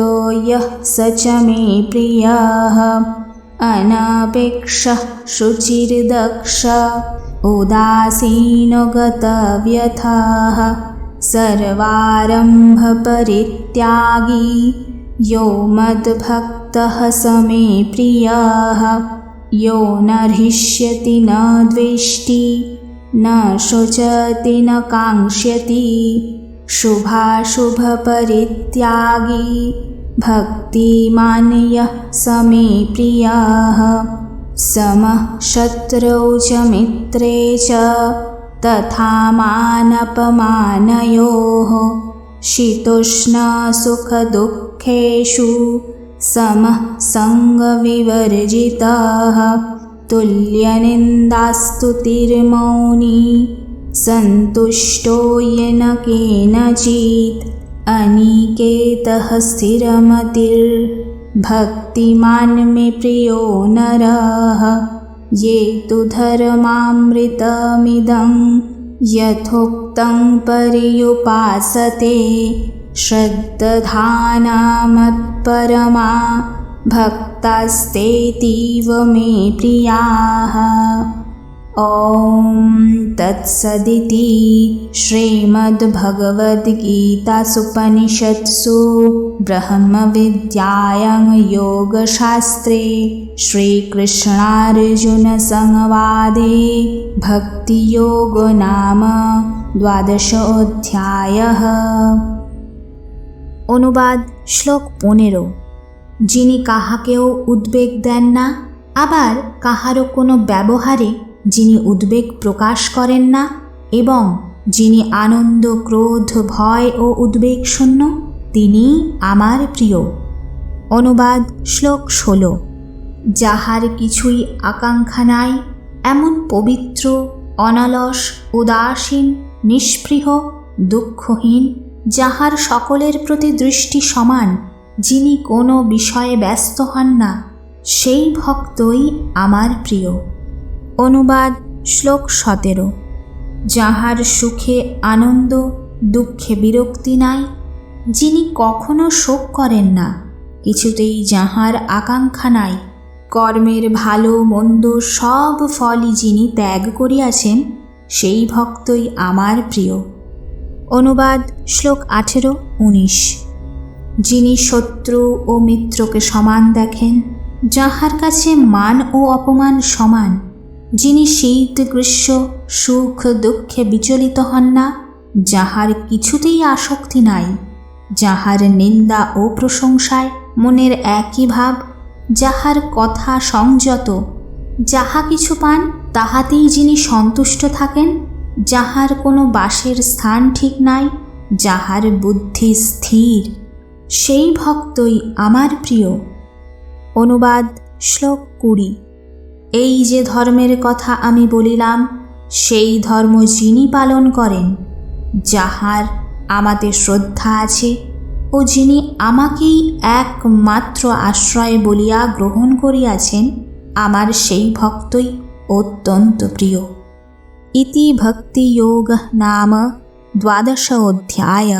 हर्षमर्षभयोद्वेगैर्मुक्तो यः स च मे प्रियः। अनपेक्षः शुचिर्दक्ष उदासीनो गतव्यथः। सर्वारम्भपरित्यागी यो मद्भक्तः स मे प्रियः। यो न हृष्यति न द्वेष्टि न शोचति न काङ्क्ष्यति शुभाशुभपरित्यागी। भक्तिमान् यः स मे प्रियः समः शत्रौ च मित्रे च तथा मानपमानयोः। शीतोष्णसुखदुःखेषु समः सङ्गविवर्जितः। तुल्यनिन्दास्तुतिर्मौनी सन्तुष्टो येन केनचित् अनिकेतः स्थिरमतिर्भक्तिमान् मे प्रियो नरः। ये तु धर्मामृतमिदं यथोक्तं पर्युपासते श्रद्दधानामत्परमा भक्तास्तेतीव मे प्रियाः ॐ तत्सदिति श्रीमद्भगवद्गीतासुपनिषत्सु ब्रह्मविद्यायां योगशास्त्रे श्रीकृष्णार्जुनसंवादे भक्तियोगो नाम দ্বাদশোধ্যায়ः অনুবাদ শ্লোক পনেরো যিনি কাহাকেও উদ্বেগ দেন না আবার কাহারও কোনো ব্যবহারে যিনি উদ্বেগ প্রকাশ করেন না এবং যিনি আনন্দ, ক্রোধ, ভয় ও উদ্বেগ শূন্য, তিনি আমার প্রিয়। অনুবাদ শ্লোক ষোলো। যাহার কিছুই আকাঙ্ক্ষা নাই, এমন পবিত্র, অনালস, উদাসীন, নিষ্পৃহ, দুঃখহীন, যাহার সকলের প্রতি দৃষ্টি সমান, যিনি কোনো বিষয়ে ব্যস্ত হন না, সেই ভক্তই আমার প্রিয়। অনুবাদ শ্লোক সতেরো। যাহার সুখে আনন্দ, দুঃখে বিরক্তি নাই, যিনি কখনো শোক করেন না, কিছুতেই যাহার আকাঙ্ক্ষা নাই, কর্মের ভালো, মন্দ সব ফলই যিনি ত্যাগ করিয়াছেন, সেই ভক্তই আমার প্রিয়। অনুবাদ শ্লোক আঠেরো, উনিশ। যিনি শত্রু ও মিত্রকে সমান দেখেন, যাহার কাছে মান ও অপমান সমান যিনি শীত, গ্রীষ্ম, সুখ, দুঃখে বিচলিত হন না, যাহার কিছুতেই আসক্তি নাই, যাহার নিন্দা ও প্রশংসায় মনের একই ভাব, যাহার কথা সংযত, যাহা কিছু পান তাহাতেই যিনি সন্তুষ্ট থাকেন, যাহার কোনো বাসের স্থান ঠিক নাই, যাহার বুদ্ধি স্থির, সেই ভক্তই আমার প্রিয়। অনুবাদ শ্লোক কুড়ি। এই যে ধর্মের কথা আমি বলিলাম, সেই ধর্ম যিনি পালন করেন, যাহার আমাতে শ্রদ্ধা আছে ও যিনি আমাকেই একমাত্র আশ্রয় বলিয়া গ্রহণ করিয়াছেন, আমার সেই ভক্তই অত্যন্ত প্রিয়। ইতি ভক্তিযোগ নাম দ্বাদশ অধ্যায়।